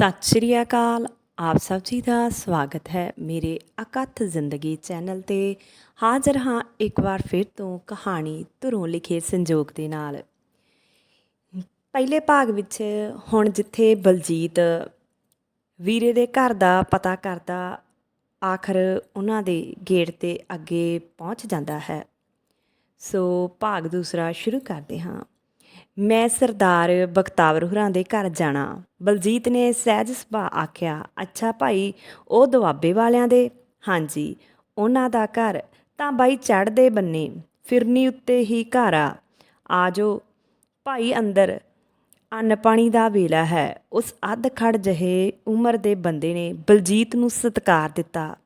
ਸਤਿ ਸ਼੍ਰੀ ਅਕਾਲ। ਆਪ ਸਭ ਜੀ ਦਾ ਸਵਾਗਤ ਹੈ ਮੇਰੇ ਅਕਥ ਜ਼ਿੰਦਗੀ ਚੈਨਲ ਤੇ। ਹਾਜ਼ਰ ਹਾਂ ਇੱਕ ਵਾਰ ਫਿਰ ਤੋਂ ਕਹਾਣੀ ਧੁਰੋਂ ਲਿਖੇ ਸੰਜੋਗ ਦੇ ਨਾਲ। ਪਹਿਲੇ ਭਾਗ ਵਿੱਚ ਹੁਣ ਜਿੱਥੇ ਬਲਜੀਤ ਵੀਰੇ ਦੇ ਘਰ ਦਾ ਪਤਾ ਕਰਦਾ, ਆਖਰ ਉਹਨਾਂ ਦੇ ਗੇਟ ਤੇ ਅੱਗੇ ਪਹੁੰਚ ਜਾਂਦਾ ਹੈ। ਸੋ ਭਾਗ ਦੂਸਰਾ ਸ਼ੁਰੂ ਕਰਦੇ ਹਾਂ। ਮੈਂ ਸਰਦਾਰ ਬਖਤਾਵਰ ਹੁਰਾਂ ਦੇ ਘਰ ਜਾਣਾ। ਬਲਜੀਤ ਨੇ ਸਹਿਜ ਸੁਭਾ ਆਖਿਆ, ਅੱਛਾ ਭਾਈ, ਉਹ ਦੁਆਬੇ ਵਾਲਿਆਂ ਦੇ? ਹਾਂਜੀ, ਉਹਨਾਂ ਦਾ ਘਰ ਤਾਂ ਬਾਈ ਚੜ੍ਹਦੇ ਬੰਨੇ, ਫਿਰਨੀ ਉੱਤੇ ਹੀ ਘਰ ਆ। ਆਜੋ, ਭਾਈ ਅੰਦਰ। ਅੰਨ ਪਾਣੀ ਦਾ ਵੇਲਾ ਹੈ। ਉਸ ਅੱਧ ਖੜ ਜਹੇ ਉਮਰ ਦੇ ਬੰਦੇ ਨੇ ਬਲਜੀਤ ਨੂੰ ਸਤਿਕਾਰ ਦਿੱਤਾ।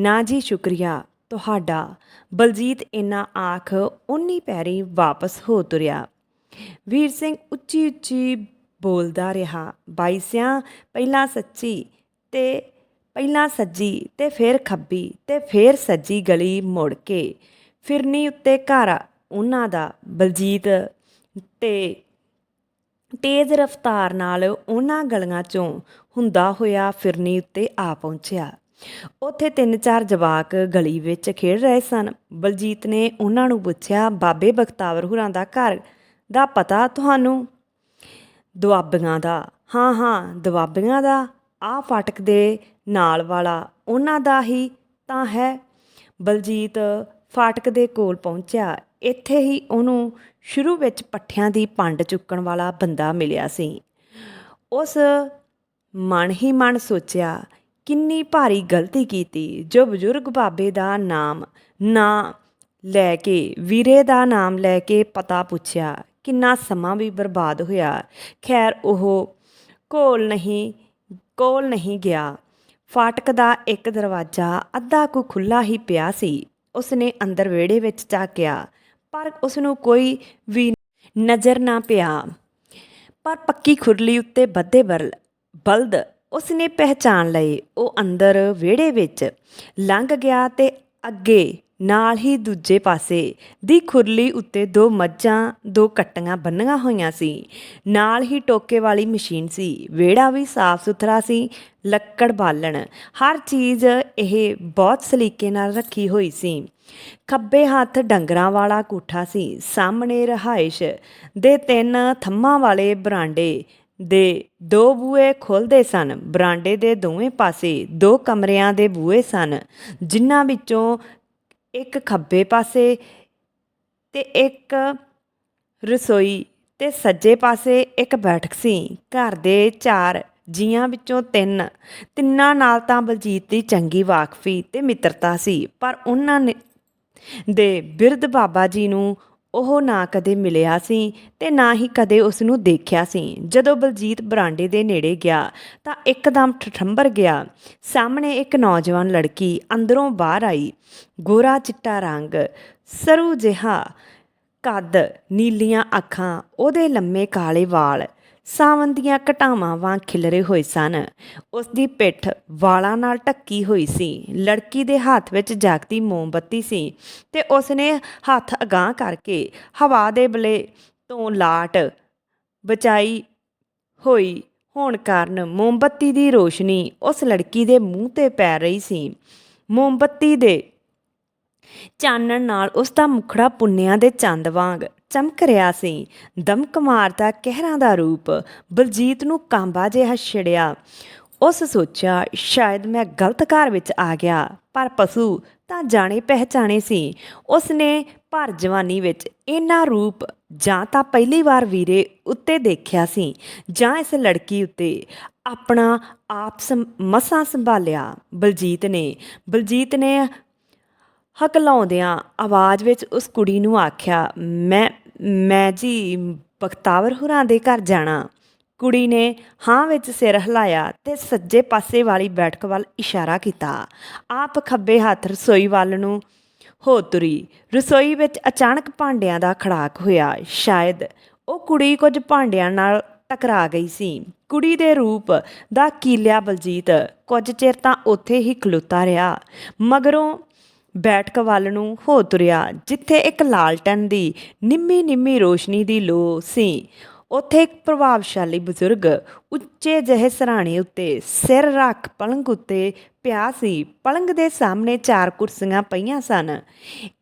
ਨਾ ਜੀ, ਸ਼ੁਕਰੀਆ ਤੁਹਾਡਾ। ਬਲਜੀਤ ਇਨਾ ਆਖ ਉਨੀ ਪੈਰੀ ਵਾਪਸ ਹੋ ਤੁਰਿਆ। ਵੀਰ ਸਿੰਘ ਉੱਚੀ ਉੱਚੀ ਬੋਲਦਾ ਰਿਹਾ ਬਾਈਸਿਆਂ ਪਹਿਲਾਂ ਸੱਚੀ ਤੇ ਪਹਿਲਾਂ ਸੱਜੀ ਤੇ ਫਿਰ ਖੱਬੀ ਤੇ ਫਿਰ ਸੱਜੀ ਗਲੀ ਮੁੜ ਕੇ, ਫਿਰਨੀ ਉੱਤੇ ਘਰ ਉਹਨਾਂ ਦਾ, ਬਲਜੀਤ ਤੇ ਤੇਜ਼ ਰਫ਼ਤਾਰ ਨਾਲ ਉਹਨਾਂ ਗਲੀਆਂ ਚੋਂ ਹੁੰਦਾ ਹੋਇਆ ਫਿਰਨੀ ਉੱਤੇ ਆ ਪਹੁੰਚਿਆ। ਉੱਥੇ ਤਿੰਨ ਚਾਰ ਜਵਾਕ ਗਲੀ ਵਿੱਚ ਖੇਡ ਰਹੇ ਸਨ। ਬਲਜੀਤ ਨੇ ਉਹਨਾਂ ਨੂੰ ਪੁੱਛਿਆ, ਬਾਬੇ ਬਖਤਾਵਰ ਹੁਰਾਂ ਦਾ ਘਰ ਦਾ ਪਤਾ ਤੁਹਾਨੂੰ? ਦੁਆਬੀਆਂ ਦਾ। ਹਾਂ ਹਾਂ, ਦੁਆਬੀਆਂ ਦਾ। ਆ ਫਾਟਕ ਦੇ ਨਾਲ ਵਾਲਾ, ਉਹਨਾਂ ਦਾ ਹੀ ਤਾਂ ਹੈ। ਬਲਜੀਤ ਫਾਟਕ ਦੇ ਕੋਲ ਪਹੁੰਚਿਆ। ਇੱਥੇ ਹੀ ਉਹਨੂੰ ਸ਼ੁਰੂ ਵਿੱਚ ਪੱਠਿਆਂ ਦੀ ਪੰਡ ਚੁੱਕਣ ਵਾਲਾ ਬੰਦਾ ਮਿਲਿਆ ਸੀ। ਉਸ ਮਨ ਹੀ ਮਨ ਸੋਚਿਆ, ਕਿੰਨੀ ਭਾਰੀ ਗਲਤੀ ਕੀਤੀ। ਜੋ ਬਜ਼ੁਰਗ ਬਾਬੇ ਦਾ ਨਾਮ, ਨਾ ਲੈ ਕੇ, ਵੀਰੇ ਦਾ ਨਾਮ ਲੈ ਕੇ ਪਤਾ ਪੁੱਛਿਆ ਕਿੰਨਾ ਸਮਾਂ ਵੀ ਬਰਬਾਦ ਹੋਇਆ। ਖੈਰ, ਉਹ ਕੋਲ ਨਹੀਂ ਕੋਲ ਨਹੀਂ ਗਿਆ। ਫਾਟਕ ਦਾ ਇੱਕ ਦਰਵਾਜ਼ਾ ਅੱਧਾ ਕੁ ਖੁੱਲਾ ਹੀ ਪਿਆ ਸੀ। ਉਸਨੇ ਅੰਦਰ ਵਿਹੜੇ ਵਿੱਚ ਝਾਕਿਆ, ਪਰ ਉਸ ਨੂੰ ਕੋਈ ਵੀ ਨਜ਼ਰ ਨਾ ਪਿਆ। ਪਰ ਪੱਕੀ ਖੁਰਲੀ ਉੱਤੇ ਬੱਦੇ ਬਰਲ ਬਲਦ ਉਸਨੇ ਪਹਿਚਾਨ ਲਏ। ਉਹ ਅੰਦਰ ਵਿਹੜੇ ਵਿੱਚ ਲੰਘ ਗਿਆ ਤੇ ਅੱਗੇ ਨਾਲ ਹੀ ਦੂਜੇ ਪਾਸੇ ਦੀ ਖੁਰਲੀ ਉੱਤੇ ਦੋ ਮੱਝਾਂ, ਦੋ ਕੱਟੀਆਂ ਬੰਨੀਆਂ ਹੋਈਆਂ ਸੀ। ਨਾਲ ਹੀ ਟੋਕੇ ਵਾਲੀ ਮਸ਼ੀਨ ਸੀ। ਵਿਹੜਾ ਵੀ ਸਾਫ਼ ਸੁਥਰਾ ਸੀ, ਲੱਕੜ ਬਾਲਣ। ਹਰ ਚੀਜ਼ ਇਹ ਬਹੁਤ ਸਲੀਕੇ ਨਾਲ ਰੱਖੀ ਹੋਈ ਸੀ। ਖੱਬੇ ਹੱਥ ਡੰਗਰਾਂ ਵਾਲਾ ਕੋਠਾ ਸੀ। ਸਾਹਮਣੇ ਰਹਾਇਸ਼ ਦੇ ਤਿੰਨ ਥੰਮਾਂ ਵਾਲੇ ਬਰਾਂਡੇ ਦੇ ਦੋ ਬੂਏ ਖੁੱਲਦੇ ਸਨ। ਬਰਾਂਡੇ ਦੇ ਦੋਵੇਂ ਪਾਸੇ ਦੋ ਕਮਰਿਆਂ ਦੇ ਬੂਏ ਸਨ, ਜਿਨ੍ਹਾਂ ਵਿੱਚੋਂ ਇੱਕ ਖੱਬੇ ਪਾਸੇ ਤੇ ਇੱਕ ਰਸੋਈ ਤੇ ਸੱਜੇ ਪਾਸੇ ਇੱਕ ਬੈਠਕ ਸੀ। ਘਰ ਦੇ ਚਾਰ ਜੀਆਂ ਵਿੱਚੋਂ ਤਿੰਨ, ਤਿੰਨਾਂ ਨਾਲ ਤਾਂ ਬਲਜੀਤ ਦੀ ਚੰਗੀ ਵਾਕਫੀ ਤੇ ਮਿੱਤਰਤਾ ਸੀ, ਪਰ ਉਹਨਾਂ ਨੇ ਦੇ ਬਿਰਧ ਬਾਬਾ ਜੀ ਨੂੰ ਉਹ ਨਾ ਕਦੇ ਮਿਲਿਆ ਸੀ ਤੇ ਨਾ ਹੀ ਕਦੇ ਉਸ ਨੂੰ ਦੇਖਿਆ ਸੀ। ਜਦੋਂ ਬਲਜੀਤ ਬਰਾਂਡੇ ਦੇ ਨੇੜੇ ਗਿਆ ਤਾਂ ਇੱਕਦਮ ਠਠੰਬਰ ਗਿਆ। ਸਾਹਮਣੇ ਇੱਕ ਨੌਜਵਾਨ ਲੜਕੀ ਅੰਦਰੋਂ ਬਾਹਰ ਆਈ। ਗੋਰਾ ਚਿੱਟਾ ਰੰਗ ਸਰੂ ਜਿਹਾ ਕੱਦ, ਨੀਲੀਆਂ ਅੱਖਾਂ, ਉਹਦੇ ਲੰਮੇ ਕਾਲੇ ਵਾਲ ਸਾਵਨ ਦੀਆਂ ਘਟਾਵਾਂ ਵਾਂ ਖਿਲਰੇ ਹੋਏ ਸਨ। ਉਸ ਦੀ ਪਿੱਠ ਵਾਲਾਂ ਨਾਲ ਢੱਕੀ ਹੋਈ ਸੀ। ਲੜਕੀ ਦੇ ਹੱਥ ਵਿੱਚ ਜਾਗਦੀ ਮੋਮਬੱਤੀ ਸੀ ਤੇ ਉਸ ਨੇ ਹੱਥ ਅਗਾਹ ਕਰਕੇ ਹਵਾ ਦੇ ਬਲੇ ਤੋਂ ਲਾਟ ਬਚਾਈ ਹੋਈ। ਹੋਣ ਕਾਰਨ ਮੋਮਬੱਤੀ ਦੀ ਰੋਸ਼ਨੀ ਉਸ ਲੜਕੀ ਦੇ ਮੂੰਹ ਤੇ ਪੈ ਰਹੀ ਸੀ। ਮੋਮਬੱਤੀ ਦੇ ਚਾਨਣ ਨਾਲ ਉਸ ਦਾ ਮੁਖੜਾ ਪੁੰਨਿਆਂ ਦੇ ਚੰਦ ਵਾਂਗ ਚਮਕ ਰਿਹਾ ਸੀ। ਦਮਕ ਮਾਰਦਾ ਕਹਿਰਾਂ ਦਾ ਰੂਪ ਬਲਜੀਤ ਨੂੰ ਕਾਂਬਾ ਜਿਹਾ ਛਿੜਿਆ। ਉਸ ਸੋਚਿਆ, ਸ਼ਾਇਦ ਮੈਂ ਗਲਤ ਘਰ ਵਿੱਚ ਆ ਗਿਆ। ਪਰ ਪਸ਼ੂ ਤਾਂ ਜਾਣੇ ਪਹਿਚਾਣੇ ਸੀ। ਉਸ ਨੇ ਭਰ ਜਵਾਨੀ ਵਿੱਚ ਇਹਨਾਂ ਰੂਪ ਜਾਂ ਤਾਂ ਪਹਿਲੀ ਵਾਰ ਵੀਰੇ ਉੱਤੇ ਦੇਖਿਆ ਸੀ ਜਾਂ ਇਸ ਲੜਕੀ ਉੱਤੇ ਆਪਣਾ ਆਪ ਮਸਾਂ ਸੰਭਾਲਿਆ। ਬਲਜੀਤ ਨੇ ਬਲਜੀਤ ਨੇ ਹਕਲਾਉਂਦਿਆਂ ਆਵਾਜ਼ ਵਿੱਚ ਉਸ ਕੁੜੀ ਨੂੰ ਆਖਿਆ, ਮੈਂ ਮੈਂ ਜੀ ਬਖਤਾਵਰ ਹੁਰਾਂ ਦੇ ਘਰ ਜਾਣਾ। ਕੁੜੀ ਨੇ ਹਾਂ ਵਿੱਚ ਸਿਰ ਹਿਲਾਇਆ ਤੇ ਸੱਜੇ ਪਾਸੇ ਵਾਲੀ ਬੈਠਕ ਵੱਲ ਇਸ਼ਾਰਾ ਕੀਤਾ। ਆਪ ਖੱਬੇ ਹੱਥ ਰਸੋਈ ਵੱਲ ਨੂੰ ਹੋ ਤੁਰੀ। ਰਸੋਈ ਵਿੱਚ ਅਚਾਨਕ ਭਾਂਡਿਆਂ ਦਾ ਖੜਾਕ ਹੋਇਆ। ਸ਼ਾਇਦ ਉਹ ਕੁੜੀ ਕੁਝ ਭਾਂਡਿਆਂ ਨਾਲ ਟਕਰਾ ਗਈ ਸੀ। ਕੁੜੀ ਦੇ ਰੂਪ ਦਾ ਕੀਲਿਆ ਬਲਜੀਤ ਕੁਝ ਚਿਰ ਤਾਂ ਉੱਥੇ ਹੀ ਖਲੋਤਾ ਰਿਹਾ। ਮਗਰੋਂ ਬੈਠਕ ਵੱਲ ਨੂੰ ਹੋ ਤੁਰਿਆ, ਜਿੱਥੇ ਇੱਕ ਲਾਲਟਨ ਦੀ ਨਿੰਮੀ ਨਿੰਮੀ ਰੋਸ਼ਨੀ ਦੀ ਲੋ ਸੀ। ਉੱਥੇ ਇੱਕ ਪ੍ਰਭਾਵਸ਼ਾਲੀ ਬਜ਼ੁਰਗ ਉੱਚੇ ਜਿਹੇ ਸਰਾਣੇ ਉੱਤੇ ਸਿਰ ਰੱਖ ਪਲੰਗ ਉੱਤੇ ਪਿਆ ਸੀ। ਪਲੰਗ ਦੇ ਸਾਹਮਣੇ ਚਾਰ ਕੁਰਸੀਆਂ ਪਈਆਂ ਸਨ।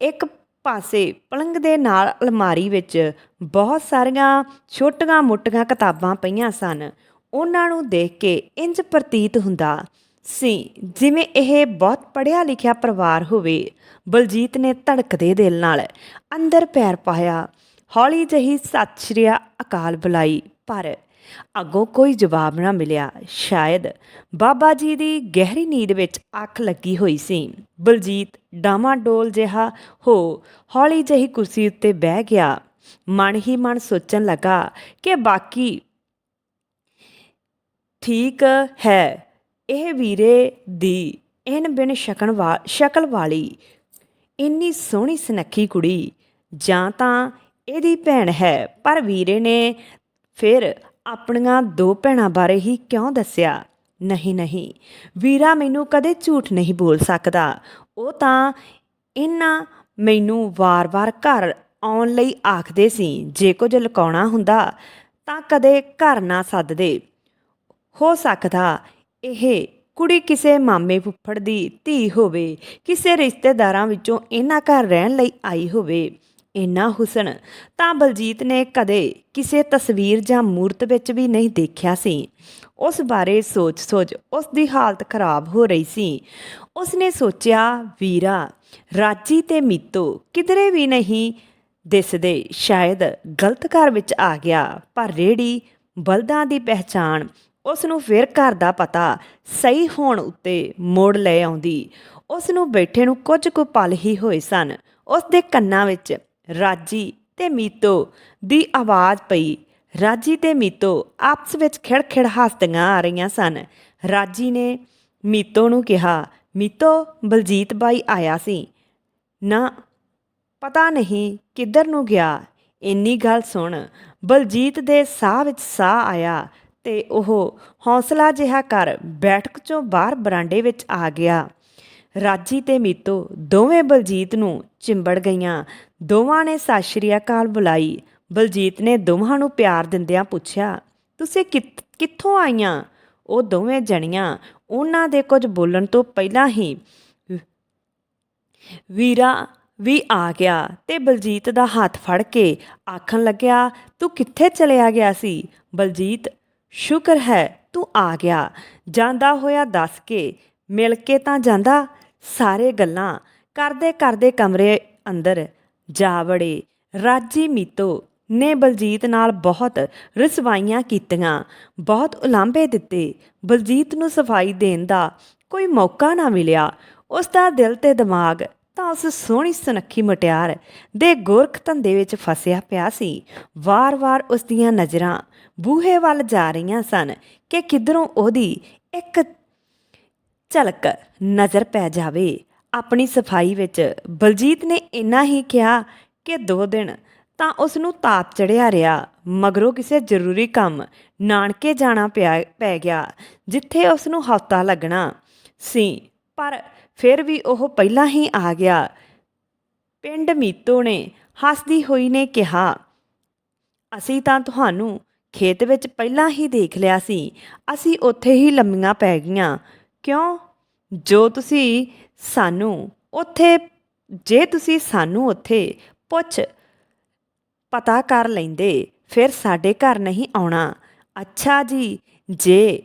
ਇੱਕ ਪਾਸੇ ਪਲੰਗ ਦੇ ਨਾਲ ਅਲਮਾਰੀ ਵਿੱਚ ਬਹੁਤ ਸਾਰੀਆਂ ਛੋਟੀਆਂ-ਮੋਟੀਆਂ ਕਿਤਾਬਾਂ ਪਈਆਂ ਸਨ। ਉਹਨਾਂ ਨੂੰ ਦੇਖ ਕੇ ਇੰਜ ਪ੍ਰਤੀਤ ਹੁੰਦਾ ਸੀ। ਜਿਵੇਂ ਇਹ ਬਹੁਤ ਪੜ੍ਹਿਆ ਲਿਖਿਆ ਪਰਿਵਾਰ ਹੋਵੇ, ਬਲਜੀਤ ਨੇ ਧੜਕਦੇ ਦਿਲ ਨਾਲ ਅੰਦਰ ਪੈਰ ਪਾਇਆ। ਹੌਲੀ ਜਹੀ ਸਤਿ ਸ਼੍ਰੀ ਅਕਾਲ ਬੁਲਾਈ, ਪਰ ਅੱਗੋਂ ਕੋਈ ਜਵਾਬ ਨਾ ਮਿਲਿਆ। ਸ਼ਾਇਦ ਬਾਬਾ ਜੀ ਦੀ ਗਹਿਰੀ ਨੀਂਦ ਵਿੱਚ ਅੱਖ ਲੱਗੀ ਹੋਈ ਸੀ। ਬਲਜੀਤ ਡਾਮਾਡੋਲ ਜਿਹਾ ਹੋ ਹੌਲੀ ਜਿਹੀ ਕੁਰਸੀ ਉੱਤੇ ਬਹਿ ਗਿਆ। ਮਨ ਹੀ ਮਨ ਸੋਚਣ ਲੱਗਾ ਕਿ ਬਾਕੀ ਠੀਕ ਹੈ। ਇਹ ਵੀਰੇ ਦੀ ਇਨ ਬਿਨ ਸ਼ਕਨ ਵਾ, ਸ਼ਕਲ ਵਾਲੀ, ਇੰਨੀ ਸੋਹਣੀ ਸੁਨੱਖੀ ਕੁੜੀ, ਜਾਂ ਤਾਂ ਇਹਦੀ ਭੈਣ ਹੈ। ਪਰ ਵੀਰੇ ਨੇ ਫਿਰ ਆਪਣੀਆਂ ਦੋ ਭੈਣਾਂ ਬਾਰੇ ਹੀ ਕਿਉਂ ਦੱਸਿਆ? ਨਹੀਂ ਨਹੀਂ। ਵੀਰਾ ਮੈਨੂੰ ਕਦੇ ਝੂਠ ਨਹੀਂ ਬੋਲ ਸਕਦਾ। ਉਹ ਤਾਂ ਇਹਨਾਂ ਮੈਨੂੰ ਵਾਰ-ਵਾਰ ਘਰ ਆਉਣ ਲਈ ਆਖਦੇ ਸੀ, ਜੇ ਕੁਝ ਲੁਕਾਉਣਾ ਹੁੰਦਾ ਤਾਂ ਕਦੇ ਘਰ ਨਾ ਸੱਦਦੇ। ਹੋ ਸਕਦਾ ਇਹ ਕੁੜੀ ਕਿਸੇ ਮਾਮੇ ਫੁੱਫੜ ਦੀ ਧੀ ਹੋਵੇ, ਕਿਸੇ ਰਿਸ਼ਤੇਦਾਰਾਂ ਵਿੱਚੋਂ ਇਹਨਾਂ ਘਰ ਰਹਿਣ ਲਈ ਆਈ ਹੋਵੇ, ਇੰਨਾ ਹੁਸਨ, ਤਾਂ ਬਲਜੀਤ ਨੇ ਕਦੇ ਕਿਸੇ ਤਸਵੀਰ ਜਾਂ ਮੂਰਤ ਵਿੱਚ ਵੀ ਨਹੀਂ ਦੇਖਿਆ ਸੀ। ਉਸ ਬਾਰੇ ਸੋਚ-ਸੋਚ ਉਸ ਦੀ ਹਾਲਤ ਖਰਾਬ ਹੋ ਰਹੀ ਸੀ। ਉਸ ਨੇ ਸੋਚਿਆ, ਵੀਰਾ ਰਾਜੀ ਤੇ ਮੀਤੋ ਕਿਧਰੇ ਵੀ ਨਹੀਂ ਦਿਸਦੇ, ਸ਼ਾਇਦ ਗਲਤ ਘਰ ਵਿੱਚ ਆ ਗਿਆ, ਪਰ ਰੇੜੀ ਬਲਦਾਂ ਦੀ ਪਹਿਚਾਣ ਉਸ ਨੂੰ ਫਿਰ ਘਰ ਦਾ ਪਤਾ ਸਹੀ ਹੋਣ ਉੱਤੇ ਮੋੜ ਲੈ ਆਉਂਦੀ। ਉਸ ਨੂੰ ਬੈਠੇ ਨੂੰ ਕੁਝ ਕੁ ਪਲ ਹੀ ਹੋਏ ਸਨ। ਉਸ ਦੇ ਕੰਨਾਂ ਵਿੱਚ ਰਾਜੀ ਤੇ ਮੀਤੋ ਦੀ ਆਵਾਜ਼ ਪਈ। ਰਾਜੀ ਤੇ ਮੀਤੋ ਆਪਸ ਵਿੱਚ ਖਿੜਖਿੜ ਹੱਸਦੀਆਂ ਆ ਰਹੀਆਂ ਸਨ। ਰਾਜੀ ਨੇ ਮੀਤੋ ਨੂੰ ਕਿਹਾ, ਮੀਤੋ, ਬਲਜੀਤ ਬਾਈ ਆਇਆ ਸੀ। ਨਾ, ਪਤਾ ਨਹੀਂ ਕਿੱਧਰ ਨੂੰ ਗਿਆ। ਇੰਨੀ ਗੱਲ ਸੁਣ, ਬਲਜੀਤ ਦੇ ਸਾਹ ਵਿੱਚ ਸਾਹ ਆਇਆ। ਤੇ ਉਹ ਹੌਸਲਾ ਜਿਹਾ ਕਰ ਬੈਠਕ ਚੋਂ ਬਾਹਰ ਬਰਾਂਡੇ ਵਿੱਚ ਆ ਗਿਆ। ਰਾਜੀ ਤੇ ਮੀਤੋ ਦੋਵੇਂ ਬਲਜੀਤ ਨੂੰ ਚਿੰਬੜ ਗਈਆਂ। ਦੋਵਾਂ ਨੇ ਸਤਿ ਸ਼੍ਰੀ ਅਕਾਲ ਬੁਲਾਈ। ਬਲਜੀਤ ਨੇ ਦੋਵਾਂ ਨੂੰ ਪਿਆਰ ਦਿੰਦਿਆਂ ਪੁੱਛਿਆ, ਤੁਸੀਂ ਕਿੱਥ- ਕਿੱਥੋਂ ਆਈਆਂ? ਉਹ ਦੋਵੇਂ ਜਣੀਆਂ ਉਹਨਾਂ ਦੇ ਕੁਝ ਬੋਲਣ ਤੋਂ ਪਹਿਲਾਂ ਹੀ ਵੀਰਾ ਵੀ ਆ ਗਿਆ ਤੇ ਬਲਜੀਤ ਦਾ ਹੱਥ ਫੜ ਕੇ ਆਖਣ ਲੱਗਿਆ, ਤੂੰ ਕਿੱਥੇ ਚਲਿਆ ਗਿਆ ਸੀ? ਬਲਜੀਤ ਸ਼ੁਕਰ ਹੈ ਤੂੰ ਆ ਗਿਆ। ਜਾਂਦਾ ਹੋਇਆ ਦੱਸ ਕੇ ਮਿਲ ਕੇ ਤਾਂ ਜਾਂਦਾ। ਸਾਰੇ ਗੱਲਾਂ ਕਰਦੇ ਕਰਦੇ ਕਮਰੇ ਅੰਦਰ ਜਾ ਵੜੇ। ਰਾਜੀ ਮੀਤੋ ਨੇ ਬਲਜੀਤ ਨਾਲ ਬਹੁਤ ਰਸਵਾਈਆਂ ਕੀਤੀਆਂ। ਬਹੁਤ ਉਲਾਂਭੇ ਦਿੱਤੇ। ਬਲਜੀਤ ਨੂੰ ਸਫ਼ਾਈ ਦੇਣ ਦਾ ਕੋਈ ਮੌਕਾ ਨਾ ਮਿਲਿਆ। ਉਸ ਦਾ ਦਿਲ ਤੇ ਦਿਮਾਗ ਤਾਂ ਉਸ ਸੋਹਣੀ ਸੁਨੱਖੀ ਮਟਿਆਰ ਦੇ ਗੋਰਖ ਧੰਦੇ ਵਿੱਚ ਫਸਿਆ ਪਿਆ ਸੀ। ਵਾਰ-ਵਾਰ ਉਸ ਦੀਆਂ ਨਜ਼ਰਾਂ ਬੂਹੇ ਵੱਲ ਜਾ ਰਹੀਆਂ ਸਨ ਕਿ ਕਿਧਰੋਂ ਉਹਦੀ ਇੱਕ ਝਲਕ ਨਜ਼ਰ ਪੈ ਜਾਵੇ। ਆਪਣੀ ਸਫ਼ਾਈ ਵਿੱਚ ਬਲਜੀਤ ਨੇ ਇੰਨਾ ਹੀ ਕਿਹਾ ਕਿ ਦੋ ਦਿਨ ਤਾਂ ਉਸ ਨੂੰ ਤਾਪ ਚੜਿਆ ਰਿਹਾ, ਮਗਰੋਂ ਕਿਸੇ ਜ਼ਰੂਰੀ ਕੰਮ ਨਾਨਕੇ ਜਾਣਾ ਪਿਆ, ਪੈ ਗਿਆ, ਜਿੱਥੇ ਉਸ ਨੂੰ ਹਫ਼ਤਾ ਲੱਗਣਾ ਸੀ। ਪਰ ਫਿਰ ਵੀ ਉਹ ਪਹਿਲਾਂ ਹੀ ਆ ਗਿਆ। ਪਿੰਡ ਮੀਤੋ ਨੇ ਹੱਸਦੀ ਹੋਈ ਨੇ ਕਿਹਾ, ਅਸੀਂ ਤਾਂ ਤੁਹਾਨੂੰ ਖੇਤ ਵਿੱਚ ਪਹਿਲਾਂ ਹੀ ਦੇਖ ਲਿਆ ਸੀ। ਅਸੀਂ ਉੱਥੇ ਹੀ ਲੰਮੀਆਂ ਪੈ ਗਈਆਂ। ਕਿਉਂ? ਜੋ ਤੁਸੀਂ ਸਾਨੂੰ ਉੱਥੇ, ਜੇ ਤੁਸੀਂ ਸਾਨੂੰ ਉੱਥੇ ਪੁੱਛ ਪਤਾ ਕਰ ਲੈਂਦੇ, ਫਿਰ ਸਾਡੇ ਘਰ ਨਹੀਂ ਆਉਣਾ। ਅੱਛਾ ਜੀ, ਜੇ,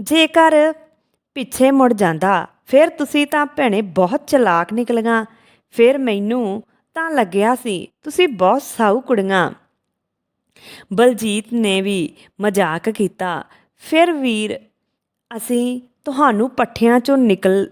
ਜੇਕਰ ਪਿੱਛੇ ਮੁੜ ਜਾਂਦਾ, ਫਿਰ ਤੁਸੀਂ ਤਾਂ ਭੈਣੇ ਬਹੁਤ ਚਲਾਕ ਨਿਕਲੀਆਂ। ਫਿਰ ਮੈਨੂੰ ਤਾਂ ਲੱਗਿਆ ਸੀ, ਤੁਸੀਂ ਬਹੁਤ ਸਾਊ ਕੁੜੀਆਂ। ਬਲਜੀਤ ਨੇ ਵੀ ਮਜ਼ਾਕ ਕੀਤਾ। ਫਿਰ ਵੀਰ, ਅਸੀਂ ਤੁਹਾਨੂੰ ਪੱਠਿਆਂ ਚੋਂ ਨਿਕਲ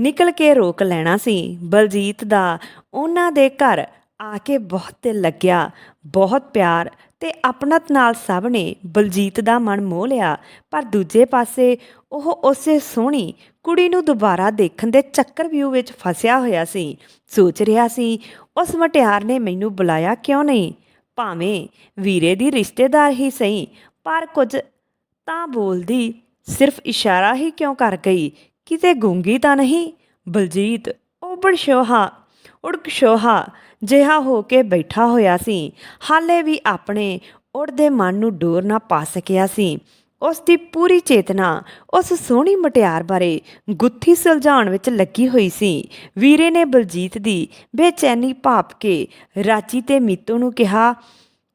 ਨਿਕਲ ਕੇ ਰੋਕ ਲੈਣਾ ਸੀ। ਬਲਜੀਤ ਦਾ ਉਹਨਾਂ ਦੇ ਘਰ ਆ ਕੇ ਬਹੁਤ ਦਿਲ ਲੱਗਿਆ। ਬਹੁਤ ਪਿਆਰ ਤੇ ਆਪਣਤ ਨਾਲ ਸਭ ਨੇ ਬਲਜੀਤ ਦਾ ਮਨ ਮੋਹ ਲਿਆ। ਪਰ ਦੂਜੇ ਪਾਸੇ ਉਹ ਉਸੇ ਸੋਹਣੀ ਕੁੜੀ ਨੂੰ ਦੁਬਾਰਾ ਦੇਖਣ ਦੇ ਚੱਕਰ ਵਿਊ ਵਿੱਚ ਫਸਿਆ ਹੋਇਆ ਸੀ। ਸੋਚ ਰਿਹਾ ਸੀ, ਉਸ ਮਟਿਆਰ ਨੇ ਮੈਨੂੰ ਬੁਲਾਇਆ ਕਿਉਂ ਨਹੀਂ? ਭਾਵੇਂ ਵੀਰੇ ਦੀ ਰਿਸ਼ਤੇਦਾਰ ਹੀ ਸਹੀ, ਪਰ ਕੁਝ ਤਾਂ ਬੋਲਦੀ ਸਿਰਫ ਇਸ਼ਾਰਾ ਹੀ ਕਿਉਂ ਕਰ ਗਈ? ਕਿਤੇ ਗੂੰਗੀ ਤਾਂ ਨਹੀਂ? ਬਲਜੀਤ, ਉਬੜ ਸ਼ੋਹਾ, ਉੜਕ ਸ਼ੋਹਾ ਜਿਹਾ ਹੋ ਕੇ ਬੈਠਾ ਹੋਇਆ ਸੀ। ਹਾਲੇ ਵੀ ਆਪਣੇ ਉੜਦੇ ਮਨ ਨੂੰ ਡੋਰ ਨਾ ਪਾ ਸਕਿਆ ਸੀ। ਉਸ ਦੀ ਪੂਰੀ ਚੇਤਨਾ ਉਸ ਸੋਹਣੀ ਮਟਿਆਰ ਬਾਰੇ ਗੁੱਥੀ ਸੁਲਝਾਉਣ ਵਿੱਚ ਲੱਗੀ ਹੋਈ ਸੀ। ਵੀਰੇ ਨੇ ਬਲਜੀਤ ਦੀ ਬੇਚੈਨੀ ਭਾਪ ਕੇ ਰਾਚੀ ਤੇ ਮੀਤੋ ਨੂੰ ਕਿਹਾ,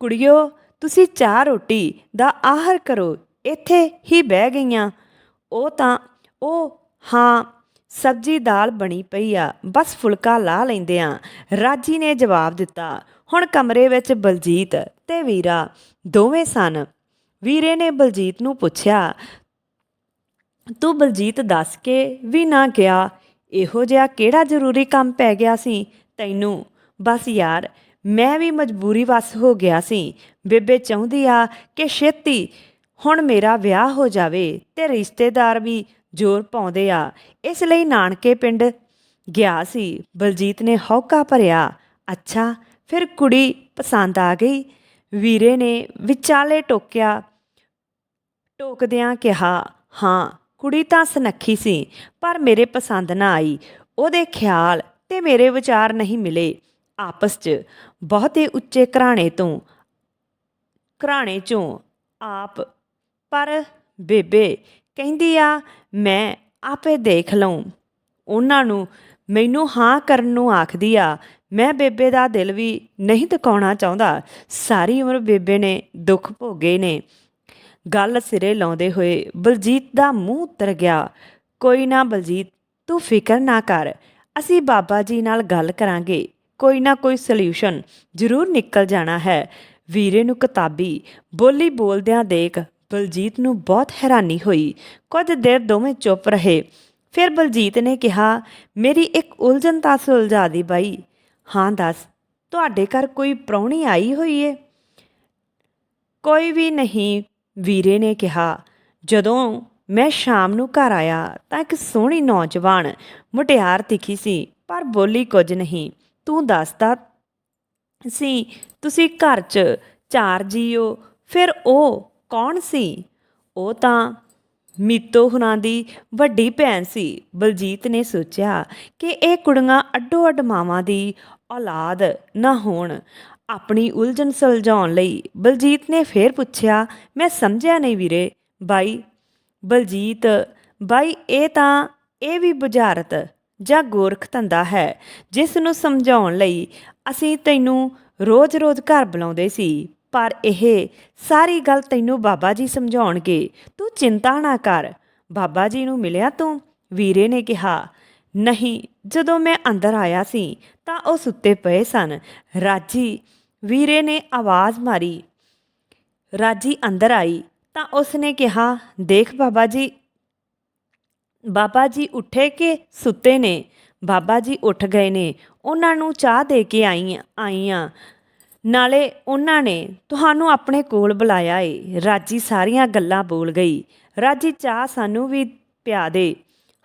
ਕੁੜੀਓ, ਤੁਸੀਂ ਚਾਹ ਰੋਟੀ ਦਾ ਆਹਰ ਕਰੋ, ਇੱਥੇ ਹੀ ਬਹਿ ਗਈਆਂ। ਉਹ ਤਾਂ, ਉਹ, ਹਾਂ, ਸਬਜੀ ਦਾਲ ਬਣੀ ਪਈ ਆ, ਬਸ ਫੁਲਕਾ ਲਾ ਲੈਂਦੇ ਆ। ਰਾਜੀ ਨੇ ਜਵਾਬ ਦਿੱਤਾ, ਹੁਣ ਕਮਰੇ ਵਿੱਚ ਬਲਜੀਤ ਤੇ ਵੀਰਾ ਦੋਵੇਂ ਸਨ। ਵੀਰੇ ਨੇ ਬਲਜੀਤ ਨੂੰ ਪੁੱਛਿਆ, ਤੂੰ ਬਲਜੀਤ ਦੱਸ ਕੇ ਵੀ ਨਾ ਗਿਆ, ਇਹੋ ਜਿਹਾ ਕਿਹੜਾ ਜ਼ਰੂਰੀ ਕੰਮ ਪੈ ਗਿਆ ਸੀ ਤੈਨੂੰ? ਬਸ ਯਾਰ, ਮੈਂ ਵੀ ਮਜਬੂਰੀ ਵਸ ਹੋ ਗਿਆ ਸੀ। ਬੇਬੇ ਚਾਹੁੰਦੀ ਆ ਕਿ ਛੇਤੀ ਹੁਣ ਮੇਰਾ ਵਿਆਹ ਹੋ ਜਾਵੇ ਤੇ ਰਿਸ਼ਤੇਦਾਰ ਵੀ ਜ਼ੋਰ ਪਾਉਂਦੇ ਆ। ਇਸ ਲਈ ਨਾਨਕੇ ਪਿੰਡ ਗਿਆ ਸੀ। ਬਲਜੀਤ ਨੇ ਹੌਕਾ ਭਰਿਆ, ਅੱਛਾ, ਫਿਰ ਕੁੜੀ ਪਸੰਦ ਆ ਗਈ? ਵੀਰੇ ਨੇ ਵਿਚਾਲੇ ਟੋਕਿਆ ਟੋਕਦਿਆਂ ਕਿਹਾ, ਹਾਂ, ਕੁੜੀ ਤਾਂ ਸੁਨੱਖੀ ਸੀ, ਪਰ ਮੇਰੇ ਪਸੰਦ ਨਾ ਆਈ। ਉਹਦੇ ਖਿਆਲ ਤੇ ਮੇਰੇ ਵਿਚਾਰ ਨਹੀਂ ਮਿਲੇ। ਆਪਸ 'ਚ ਬਹੁਤੇ ਉੱਚੇ ਘਰਾਣੇ ਤੋਂ, ਘਰਾਣੇ 'ਚੋਂ ਆਪ, ਪਰ ਬੇਬੇ ਕਹਿੰਦੀ ਆ, ਮੈਂ ਆਪੇ ਦੇਖ ਲਵਾਂ ਉਹਨਾਂ ਨੂੰ ਮੈਨੂੰ ਹਾਂ ਕਰਨ ਨੂੰ ਆਖਦੀ ਆ, ਮੈਂ ਬੇਬੇ ਦਾ ਦਿਲ ਵੀ ਨਹੀਂ ਦੁਖਾਉਣਾ ਚਾਹੁੰਦਾ। ਸਾਰੀ ਉਮਰ ਬੇਬੇ ਨੇ ਦੁੱਖ ਭੋਗੇ ਨੇ। ਗੱਲ ਸਿਰੇ ਲਾਉਂਦੇ ਹੋਏ ਬਲਜੀਤ ਦਾ ਮੂੰਹ ਉਤਰ ਗਿਆ ਕੋਈ ਨਾ ਬਲਜੀਤ, ਤੂੰ ਫਿਕਰ ਨਾ ਕਰ। ਅਸੀਂ ਬਾਬਾ ਜੀ ਨਾਲ ਗੱਲ ਕਰਾਂਗੇ। ਕੋਈ ਨਾ ਕੋਈ ਸੋਲੂਸ਼ਨ ਜ਼ਰੂਰ ਨਿਕਲ ਜਾਣਾ ਹੈ। ਵੀਰੇ ਨੂੰ ਕਿਤਾਬੀ ਬੋਲੀ ਬੋਲਦਿਆਂ ਦੇਖ ਬਲਜੀਤ ਨੂੰ ਬਹੁਤ ਹੈਰਾਨੀ ਹੋਈ। ਕੁਝ ਦੇਰ ਦੋਵੇਂ ਚੁੱਪ ਰਹੇ। ਫਿਰ ਬਲਜੀਤ ਨੇ ਕਿਹਾ, ਮੇਰੀ ਇੱਕ ਉਲਝਣ ਤਾਂ ਸੁਲਝਾ ਦੀ ਬਾਈ। ਹਾਂ, ਦੱਸ, ਤੁਹਾਡੇ ਘਰ ਕੋਈ ਪ੍ਰਾਹੁਣੀ ਆਈ ਹੋਈ ਏ? ਕੋਈ ਵੀ ਨਹੀਂ ਵੀਰੇ ਨੇ ਕਿਹਾ, ਜਦੋਂ ਮੈਂ ਸ਼ਾਮ ਨੂੰ ਘਰ ਆਇਆ ਤਾਂ ਇੱਕ ਸੋਹਣੀ ਨੌਜਵਾਨ ਮੁਟਿਆਰ ਦਿਖੀ ਸੀ, ਪਰ ਬੋਲੀ ਕੁਝ ਨਹੀਂ। ਤੂੰ ਦੱਸਦਾ ਸੀ, ਤੁਸੀਂ ਘਰ 'ਚ ਚਾਰ ਜੀਓ, ਫਿਰ ਉਹ ਕੌਣ ਸੀ? ਉਹ ਤਾਂ ਮੀਤੋ ਹੁਣਾਂ ਦੀ ਵੱਡੀ ਭੈਣ ਸੀ। ਬਲਜੀਤ ਨੇ ਸੋਚਿਆ ਕਿ ਇਹ ਕੁੜੀਆਂ ਅੱਡੋ ਅੱਡ ਮਾਵਾਂ ਦੀ ਔਲਾਦ ਨਾ ਹੋਣ। ਆਪਣੀ ਉਲਝਣ ਸੁਲਝਾਉਣ ਲਈ ਬਲਜੀਤ ਨੇ ਫੇਰ ਪੁੱਛਿਆ, ਮੈਂ ਸਮਝਿਆ ਨਹੀਂ ਵੀਰੇ। ਬਾਈ, ਬਲਜੀਤ, ਬਾਈ, ਇਹ ਤਾਂ, ਇਹ ਵੀ ਬੁਝਾਰਤ ਜਾਂ ਗੋਰਖ ਧੰਦਾ ਹੈ ਜਿਸ ਨੂੰ ਸਮਝਾਉਣ ਲਈ ਅਸੀਂ ਤੈਨੂੰ ਰੋਜ਼-ਰੋਜ਼ ਘਰ ਬੁਲਾਉਂਦੇ ਸੀ। ਪਰ ਇਹ ਸਾਰੀ ਗੱਲ ਤੈਨੂੰ ਬਾਬਾ ਜੀ ਸਮਝਾਉਣਗੇ। ਤੂੰ ਚਿੰਤਾ ਨਾ ਕਰ। ਬਾਬਾ ਜੀ ਨੂੰ ਮਿਲਿਆ ਤੂੰ? ਵੀਰੇ ਨੇ ਕਿਹਾ, ਨਹੀਂ, ਜਦੋਂ ਮੈਂ ਅੰਦਰ ਆਇਆ ਸੀ ਤਾਂ ਉਹ ਸੁੱਤੇ ਪਏ ਸਨ। ਰਾਜੀ ਵੀਰੇ ਨੇ ਆਵਾਜ਼ ਮਾਰੀ। ਰਾਜੀ ਅੰਦਰ ਆਈ ਤਾਂ ਉਸਨੇ ਕਿਹਾ, ਦੇਖ ਬਾਬਾ ਜੀ। ਬਾਬਾ ਜੀ ਉੱਠੇ ਕਿ ਸੁੱਤੇ ਨੇ? ਬਾਬਾ ਜੀ ਉੱਠ ਗਏ ਨੇ। ਉਹਨਾਂ ਨੂੰ ਚਾਹ ਦੇ ਕੇ ਆਈਆਂ ਆਈਆਂ। ਨਾਲੇ ਉਹਨਾਂ ਨੇ ਤੁਹਾਨੂੰ ਆਪਣੇ ਕੋਲ ਬੁਲਾਇਆ ਏ। ਰਾਜੀ ਸਾਰੀਆਂ ਗੱਲਾਂ ਬੋਲ ਗਈ। ਰਾਜੀ, ਚਾਹ ਸਾਨੂੰ ਵੀ ਪਿਆ ਦੇ।